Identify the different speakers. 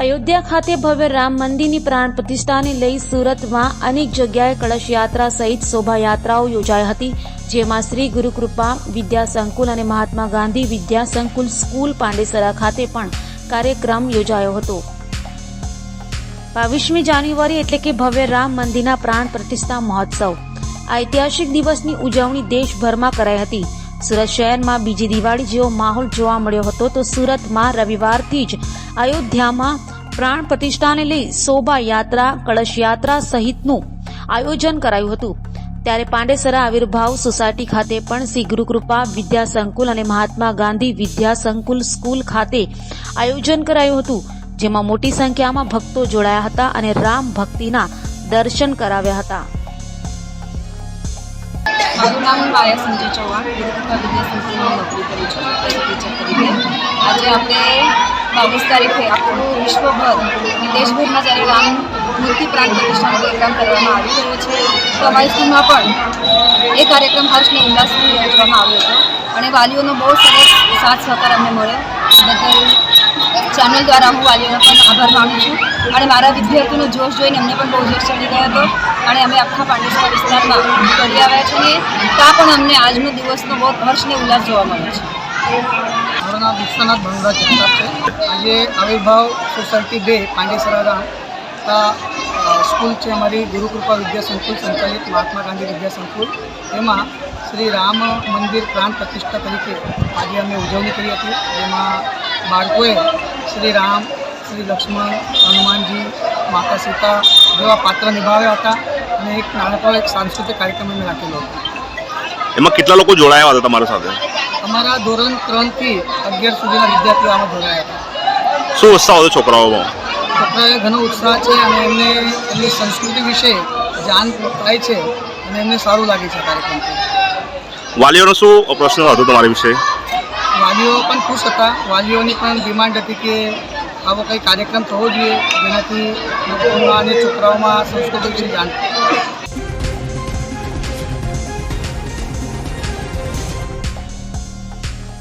Speaker 1: અયોધ્યા ખાતે ભવ્ય રામ મંદિરની પ્રાણ પ્રતિષ્ઠાને લઈ સુરતમાં અનેક જગ્યાએ કળશ યાત્રા સહિત શોભાયાત્રાઓ યોજાઈ હતી, જેમાં શ્રી ગુરુકૃપા વિદ્યા સંકુલ અને મહાત્મા ગાંધી વિદ્યા સંકુલ સ્કૂલ પાંડેસરા ખાતે પણ કાર્યક્રમ યોજાયો હતો. બાવીસમી જાન્યુઆરી એટલે કે ભવ્ય રામ મંદિરના પ્રાણ પ્રતિષ્ઠા મહોત્સવ. આ ઐતિહાસિક દિવસની ઉજવણી દેશભરમાં કરાઈ હતી. સુરત શહેરમાં બીજી દિવાળી જેવો માહોલ જોવા મળ્યો હતો તો સુરતમાં રવિવારથી જ અયોધ્યામાં પ્રાણ પ્રતિષ્ઠાને લઈ શોભાયાત્રા કળશ યાત્રા સહિતનું આયોજન કરાયું હતું. ત્યારે પાંડેસરા આવિર્ભાવ સોસાયટી ખાતે પણ શ્રી ગુરુકૃપા વિદ્યા સંકુલ અને મહાત્મા ગાંધી વિદ્યા સંકુલ સ્કૂલ ખાતે આયોજન કરાયું હતું, જેમાં મોટી સંખ્યામાં ભક્તો જોડાયા હતા અને રામ ભક્તિના દર્શન કરાવ્યા હતા.
Speaker 2: મારું નામ પાયા સંજય ચૌહાણ, ગુરુકૃપા વિદ્યા સંકુલમાં નોકરી કરું છું. આજે આપણે બાવીસ તારીખે આખું વિશ્વભર, દેશભરમાં જ્યારે રામ મૂર્તિ પ્રાણ પ્રતિષ્ઠાનો પ્રોગ્રામ કરવામાં આવી રહ્યો છે, તો અમારી સ્કૂલમાં પણ એ કાર્યક્રમ હર્ષને ઉલ્લાસથી યોજવામાં આવ્યો હતો. અને વાલીઓનો બહુ સરસ સાથ સહકાર અમને મળ્યો. બદલ ચેનલ દ્વારા હું વાલીઓનો પણ આભાર માનું છું. અને મારા વિદ્યાર્થીઓનો જોશ જોઈને અમને પણ બહુ જોશ ચડી ગયો હતો. અને અમે આખા પાંડેસરા વિસ્તારમાં ફરી આવ્યા છીએ. ત્યાં પણ અમને આજનો દિવસનો બહુ હર્ષને ઉલ્લાસ જોવા મળે છે.
Speaker 3: મારું નામ વિશ્વનાથ ભંગા જગતાપ છે. આજે આવિર્ભાવ સોસાયટી બે, પાંડેસરા સ્કૂલ છે અમારી, ગુરુકૃપા વિદ્યા સંકુલ, સંચાલિત મહાત્મા ગાંધી વિદ્યા સંકુલ. એમાં શ્રી રામ મંદિર પ્રાણ પ્રતિષ્ઠા તરીકે આજે અમે ઉજવણી કરી હતી. જેમાં બાળકોએ શ્રી રામ, શ્રી લક્ષ્મણ, હનુમાનજી, માતા સીતા જેવા પાત્ર નિભાવ્યા હતા અને એક નાનકડો એક સાંસ્કૃતિક કાર્યક્રમ અમે રાખેલો હતો.
Speaker 4: એમાં કેટલા લોકો જોડાયા હતા તમારા સાથે?
Speaker 3: અમારા ધોરણ ત્રણથી અગિયાર સુધીના વિદ્યાર્થીઓ આમાં જોડાયા હતા.
Speaker 4: શું ઉત્સાહ હતો છોકરાઓમાં?
Speaker 3: છોકરાઓ ઘણો ઉત્સાહ છે અને એમને એમની સંસ્કૃતિ વિશે જાણ થાય છે અને એમને સારું લાગે છે કાર્યક્રમથી.
Speaker 4: વાલીઓનો શું પ્રશ્ન હતો તમારા વિશે?
Speaker 3: વાલીઓ પણ ખુશ હતા. વાલીઓની પણ ડિમાન્ડ હતી કે આવો કંઈ કાર્યક્રમ થવો જોઈએ જેનાથી લોકોમાં અને છોકરાઓમાં સંસ્કૃતિ વિશે જાણ.